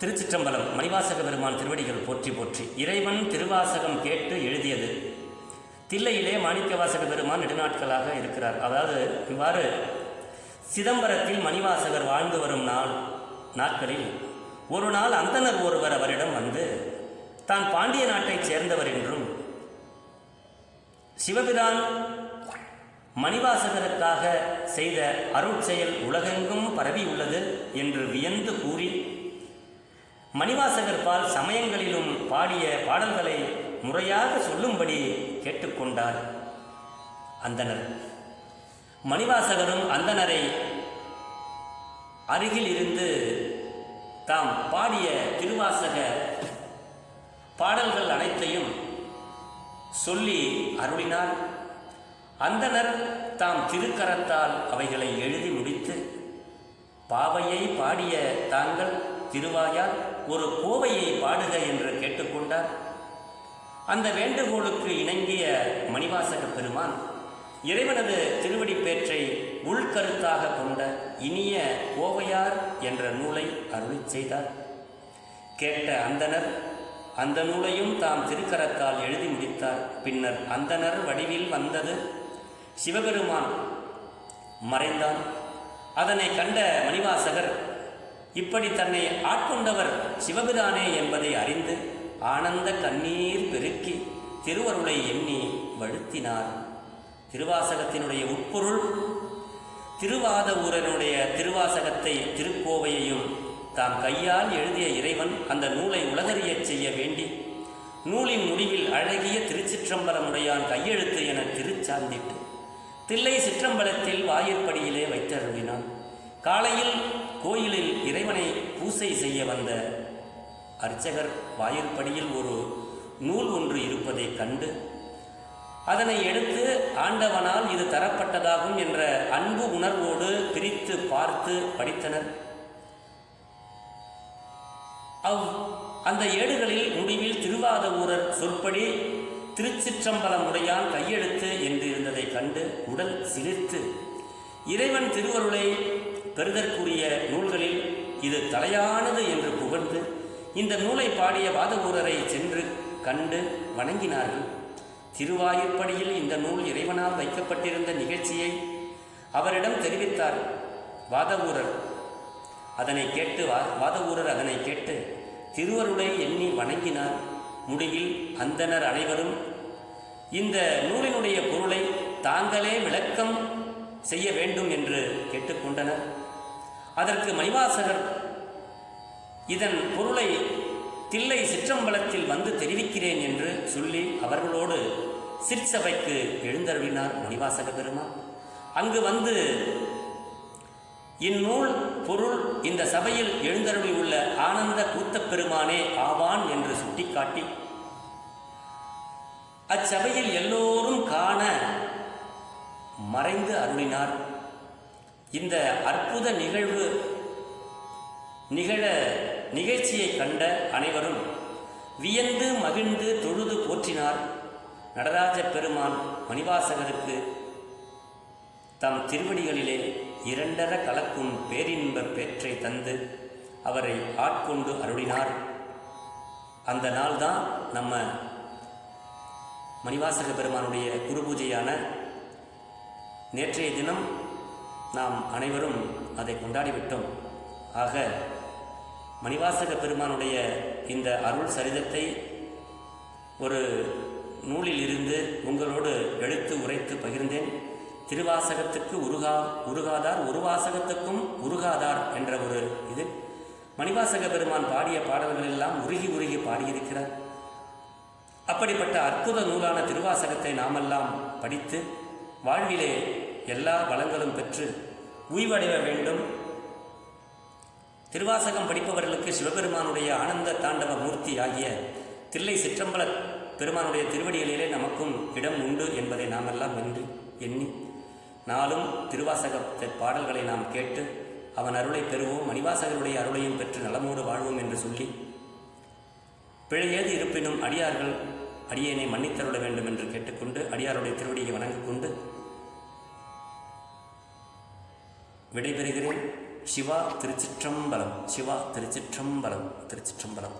திருச்சிற்றம்பலம் மணிவாசக பெருமான் திருவடிகள் போற்றி போற்றி. இறைவன் திருவாசகம் கேட்டு எழுதியது. தில்லையிலே மாணிக்கவாசக பெருமான் நெடுநாட்களாக இருக்கிறார். அதாவது இவ்வாறு சிதம்பரத்தில் மணிவாசகர் வாழ்ந்து வரும் நாள் நாட்களில் ஒரு நாள் அந்தனர் ஒருவர் அவரிடம் வந்து தான் பாண்டிய நாட்டைச் சேர்ந்தவர் என்றும் சிவபிரான் மணிவாசகருக்காக செய்த அருட்செயல் உலகெங்கும் பரவியுள்ளது என்று வியந்து கூறி மணிவாசகர் பால் சமயங்களிலும் பாடிய பாடல்களை முறையாக சொல்லும்படி கேட்டுக்கொண்டார். அந்தனர். மணிவாசகரும் அந்தனரை அருகில் இருந்து தாம் பாடிய திருவாசக பாடல்கள் அனைத்தையும் சொல்லி அருளினார். அந்தனர் தாம் திருக்கரத்தால் அவைகளை எழுதி முடித்து பாவையை பாடிய தாங்கள் திருவாயால் ஒரு கோவையை பாடுக என்று கேட்டுக்கொண்டார். அந்த வேண்டுகோளுக்கு இணங்கிய மணிவாசக பெருமான் இறைவனது திருவடி பேற்றை உள்கருத்தாக கொண்ட இனிய கோவையார் என்ற நூலை அருளி செய்தார். கேட்ட அந்தனர் அந்த நூலையும் தாம் திருக்கரத்தால் எழுதி முடித்தார். பின்னர் அந்தனர் வடிவில் வந்தது சிவபெருமான். மறைந்தான். அதனை கண்ட மணிவாசகர் இப்படி தன்னை ஆட்கொண்டவர் சிவபிரானே என்பதை அறிந்து ஆனந்த கண்ணீர் பெருக்கி திருவருளை எண்ணி வழுத்தினார். திருவாசகத்தினுடைய உட்பொருள் திருவாத ஊரனுடைய திருவாசகத்தை திருக்கோவையையும் தாம் கையால் எழுதிய இறைவன் அந்த நூலை உலகறியச் செய்ய வேண்டி நூலின் முடிவில் அழகிய திருச்சிற்றம்பலமுடையான் கையெழுத்து என திருச்சாந்திட்டு தில்லை சிற்றம்பலத்தில் வாயிற்படியிலே வைத்தருளினான். காலையில் கோயிலில் இறைவனை பூசை செய்ய வந்த அர்ச்சகர் வாயிற்படியில் ஒரு நூல் ஒன்று இருப்பதைக் கண்டு அதனை எடுத்து ஆண்டவனால் இது தரப்பட்டதாகும் என்ற அன்பு உணர்வோடு பிரித்து பார்த்து படித்தனர். அவ் அந்த ஏடுகளில் முடிவில் திருவாத ஊரர் சொற்படி திருச்சிற்றம்பலமுடையான் கையெழுத்து என்று இருந்ததைக் கண்டு உடல் சிலிர்த்து இறைவன் திருவருளை பெறுதற்குரிய நூல்களில் இது தலையானது என்று புகழ்ந்து இந்த நூலை பாடிய வாதவூரரை சென்று கண்டு வணங்கினார்கள். திருவாயிற்படியில் இந்த நூல் இறைவனால் வைக்கப்பட்டிருந்த நிகழ்ச்சியை அவரிடம் தெரிவித்தார் வாதவூரர். அதனை கேட்டு வா வாதவூரர் அதனை கேட்டு திருவருளை எண்ணி வணங்கினார். முடிவில் அந்தனர் அனைவரும் இந்த நூலினுடைய பொருளை தாங்களே விளக்கம் செய்ய வேண்டும் என்று கேட்டுக்கொண்டனர். அதற்கு மணிவாசகர் இதன் பொருளை தில்லை சிற்றம்பலத்தில் வந்து தெரிவிக்கிறேன் என்று சொல்லி அவர்களோடு சிற்சபைக்கு எழுந்தருளினார் மணிவாசக பெருமான். அங்கு வந்து இந்நூல் பொருள் இந்த சபையில் எழுந்தருளி உள்ள ஆனந்த கூத்தப் பெருமானே ஆவான் என்று சுட்டிக்காட்டி அச்சபையில் எல்லோரும் காண மறைந்து அருளினார். இந்த அற்புத நிகழ்வு நிகழ நிகழ்ச்சியை கண்ட அனைவரும் வியந்து மகிழ்ந்து தொழுது போற்றினார் நடராஜ பெருமான் மணிவாசகருக்கு. தம் திருவடிகளிலே இரண்டர கலக்கும் பேரின்ப பேற்றை தந்து அவரை ஆட்கொண்டு அருளினார். அந்த நாள்தான் நம்ம மணிவாசக பெருமானுடைய குரு பூஜையான நேற்றைய தினம் நாம் அனைவரும் அதை கொண்டாடிவிட்டோம். ஆக மணிவாசக பெருமானுடைய இந்த அருள் சரிதத்தை ஒரு நூலில் இருந்து உங்களோடு எழுத்து உரைத்து பகிர்ந்தேன். திருவாசகத்துக்கு உருகா உருகாதார் உருவாசகத்துக்கும் உருகாதார் என்ற ஒரு இது. மணிவாசக பெருமான் பாடிய பாடல்கள் எல்லாம் உருகி உருகி பாடியிருக்கிறார். அப்படிப்பட்ட அற்புத நூலான திருவாசகத்தை நாமெல்லாம் படித்து வாழ்விலே எல்லா வளங்களும் பெற்று உய்வடைய வேண்டும். திருவாசகம் படிப்பவர்களுக்கு சிவபெருமானுடைய ஆனந்த தாண்டவ மூர்த்தி ஆகிய தில்லை சிற்றம்பல பெருமானுடைய திருவடிகளிலே நமக்கும் இடம் உண்டு என்பதை நாமெல்லாம் என்று எண்ணி நாளும் திருவாசக பாடல்களை நாம் கேட்டு அவன் அருளை பெறுவோம் மணிவாசகருடைய அருளையும் பெற்று நலமோடு வாழ்வோம் என்று சொல்லி பிழையேது இருப்பினும் அடியார்கள் அடியேனை மன்னித்தருள வேண்டும் என்று கேட்டுக்கொண்டு அடியாருடைய திருவடியை வணங்கிக் கொண்டு விடைபெறுகிறேன். சிவா திருச்சிற்றம்பலம் சிவா திருச்சிற்றம்பலம் திருச்சிற்றம்பலம்.